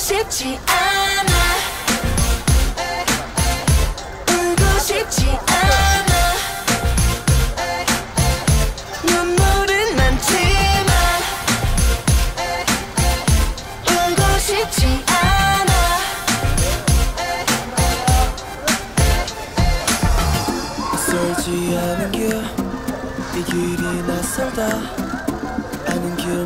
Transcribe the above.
싶지 않아. 울고 싶지 않아. 눈물은 많지만 울고 싶지 않아. 썰지 않은 길 이 길이 낯설다. 아는 길